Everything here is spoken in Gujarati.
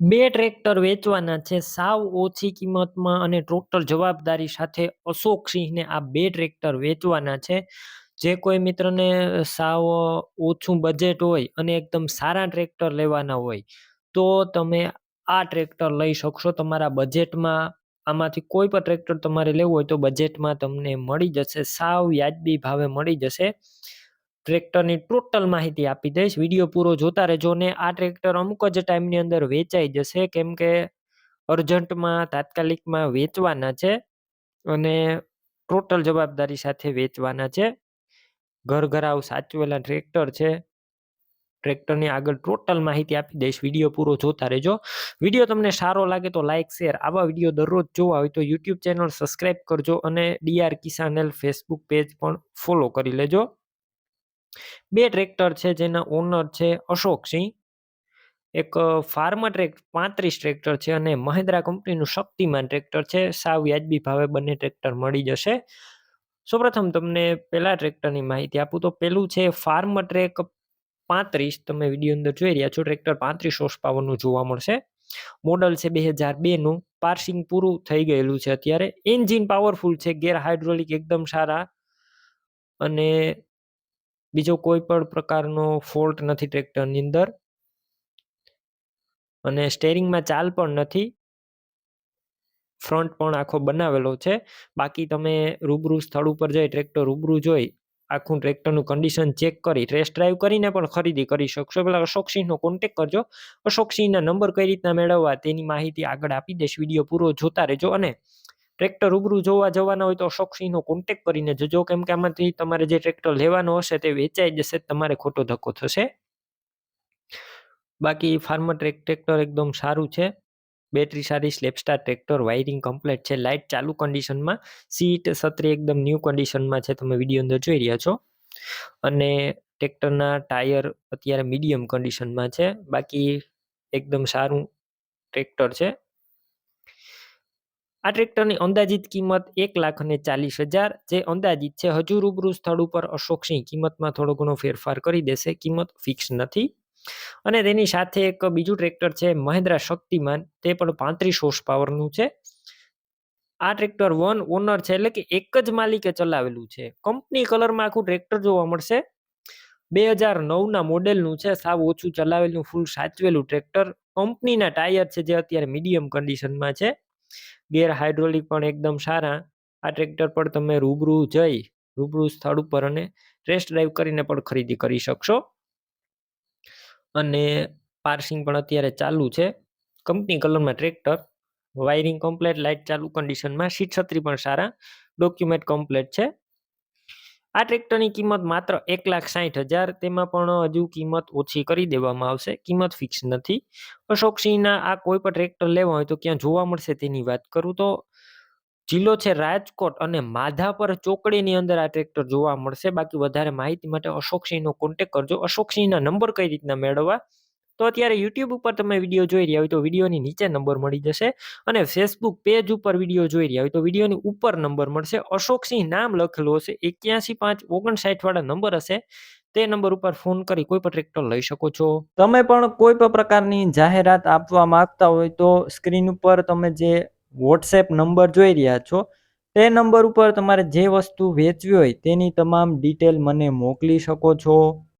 બે ટ્રેક્ટર વેચવાના છે. સાવ ઓછી કિંમતમાં અને ટોટલ જવાબદારી સાથે અશોક સિંહને આ બે ટ્રેક્ટર વેચવાના છે. જે કોઈ મિત્રને સાવ ઓછું બજેટ હોય અને એકદમ સારા ટ્રેક્ટર લેવાના હોય, તો તમે આ ટ્રેક્ટર લઈ શકશો. તમારા બજેટમાં આમાંથી કોઈ પણ ટ્રેક્ટર તમારે લેવું હોય તો બજેટમાં તમને મળી જશે. સાવ વ્યાજબી ભાવે મળી જશે. ટ્રેક્ટરની ટોટલ માહિતી આપી દઈશ. વીડિયો પૂરો જોતા રહેજો ને આ ટ્રેક્ટર અમુક જ ટાઈમની અંદર વેચાઈ જશે. કેમ કે અર્જન્ટમાં તાત્કાલિકમાં વેચવાના છે અને ટોટલ જવાબદારી સાથે વેચવાના છે. ઘર ઘરાવ સાચવેલા ટ્રેક્ટર છે. ટ્રેક્ટરની આગળ ટોટલ માહિતી આપી દઈશ. વીડિયો પૂરો જોતા રહેજો. વીડિયો તમને સારો લાગે તો લાઇક શેર, આવા વીડિયો દરરોજ જોવા હોય તો યુટ્યુબ ચેનલ સબસ્ક્રાઈબ કરજો અને ડીઆર કિસાનેલ ફેસબુક પેજ પણ ફોલો કરી લેજો. બે ટ્રેક્ટર છે, જેના ઓનર છે અશોકસિંહ એક ફાર્મર ટ્રેક, પાંત્રીસ ટ્રેક્ટર છે અને મહિન્દ્રા કંપનીનું શક્તિમાન ટ્રેક્ટર છે. સાવ વ્યાજબી ભાવે બંને ટ્રેક્ટર મળી જશે. સૌપ્રથમ તમને પહેલા ટ્રેક્ટરની માહિતી આપું. તો પેલું છે ફાર્મર ટ્રેક પાંત્રીસ. તમે વીડિયો અંદર જોઈ રહ્યા છો, ટ્રેક્ટર પાંત્રીસ હોર્સ પાવરનું જોવા મળશે. મોડલ છે બે હજાર બેનું પાર્સિંગ પૂરું થઈ ગયેલું છે અત્યારે. એન્જિન પાવરફુલ છે, ગેર હાઇડ્રોલિક એકદમ સારા. અને બીજો કોઈ પણ પ્રકારનો ફોલ્ટ નથી ટ્રેક્ટરની અંદર. અને સ્ટેરિંગમાં ચાલ પણ નથી. ફ્રન્ટ પણ આખો બનાવેલો છે. બાકી તમે રૂબરૂ સ્થળ ઉપર જઈ ટ્રેક્ટર રૂબરૂ જોઈ, આખું ટ્રેક્ટરનું કન્ડિશન ચેક કરી ટેસ્ટ ડ્રાઈવ કરીને પણ ખરીદી કરી શકશો. પેલા અશોકસિંહનો કોન્ટેક કરજો. અશોકસિંહના નંબર કઈ રીતના મેળવવા તેની માહિતી આગળ આપી દઈશ. વીડિયો પૂરો જોતા રહેજો અને ટ્રેક્ટર રૂબરૂ જોવા જવાના હોય તો અશોકસિંહનો કોન્ટેક કરીને જજો, કેમ કે આમાંથી તમારે જે ટ્રેક્ટર લેવાનો હશે તે વેચાઈ જશે, તમારે ખોટો ધક્કો થશે. બાકી ફાર્મર ટ્રેક ટ્રેક્ટર એકદમ સારું છે. બેટરી સારી self starter tractor wiring complete છે. લાઇટ ચાલુ કન્ડિશનમાં સીટ સત્રી એકદમ ન્યૂ કન્ડિશનમાં છે, તમે વીડિયો અંદર જોઈ રહ્યા છો. અને ટ્રેક્ટરના ટાયર અત્યારે મીડિયમ કન્ડિશનમાં છે. બાકી એકદમ સારું ટ્રેક્ટર છે. આ ટ્રેક્ટરની અંદાજિત કિંમત એક લાખ અને ચાલીસ હજાર, જે અંદાજિત છે હજુ રૂબરૂ સ્થળ ઉપર અશોકસિંહ કિંમતમાં થોડો ઘણો ફેરફાર કરી દેશે, કિંમત ફિક્સ નથી. અને તેની સાથે એક બીજું ટ્રેક્ટર છે મહેન્દ્રા શક્તિમાન, તે પણ પાંત્રીસ હોર્સ પાવરનું છે. આ ટ્રેક્ટર વન ઓનર છે એટલે કે એક જ માલિકે ચલાવેલું છે. કંપની કલરમાં આખું ટ્રેક્ટર જોવા મળશે. બે હજાર નવના મોડેલનું છે, સાવ ઓછું ચલાવેલું ફૂલ સાચવેલું ટ્રેક્ટર. કંપનીના ટાયર છે જે અત્યારે મીડિયમ કન્ડિશનમાં છે. ગેર હાઇડ્રોલિક પણ એકદમ સારા. આ ટ્રેક્ટર પર તમે રૂબરૂ જઈ, રૂબરૂ સ્થળ ઉપર અને ટેસ્ટ ડ્રાઈવ કરીને પણ ખરીદી કરી શકશો. અને પાર્સિંગ પણ અત્યારે ચાલુ છે. કંપની કલરમાં ટ્રેક્ટર વાયરિંગ કમ્પ્લેટ લાઇટ ચાલુ કન્ડિશનમાં સીટ છત્રી પણ સારા. ડોક્યુમેન્ટ કમ્પ્લેટ છે. આ ટ્રેક્ટરની કિંમત માત્ર એક લાખ સાઠ હજાર, તેમાં પણ હજુ કિંમત ઓછી કરી દેવામાં આવશે, કિંમત ફિક્સ નથી. અશોકસિંહના આ કોઈ પણ ટ્રેક્ટર લેવા હોય તો ક્યાં જોવા મળશે તેની વાત કરું તો જિલ્લો છે રાજકોટ અને માધાપર ચોકડીની અંદર આ ટ્રેક્ટર જોવા મળશે. બાકી વધારે માહિતી માટે અશોકસિંહનો કોન્ટેક કરજો. અશોકસિંહના નંબર કઈ રીતના મેળવવા? તો અત્યારે યુટ્યુબ ઉપર તમે વીડિયો જોઈ રહ્યા હોય તો વિડીયોની નીચે નંબર મળી જશે અને ફેસબુક પેજ ઉપર વીડિયો જોઈ રહ્યા હોય તો વિડીયોની ઉપર નંબર મળશે. અશોકસિંહ નામ લખેલું હશે, એક્યાસી પાંચ ઓગણસાઠવાળા નંબર હશે. તે નંબર ઉપર ફોન કરી કોઈ પણ ટ્રેક્ટર લઈ શકો છો. તમે પણ કોઈ પણ પ્રકારની જાહેરાત આપવા માંગતા હોય તો સ્ક્રીન ઉપર તમે જે વોટ્સએપ નંબર જોઈ રહ્યા છો, તે નંબર ઉપર તમારે જે વસ્તુ વેચવી હોય તેની તમામ ડિટેલ મને મોકલી શકો છો.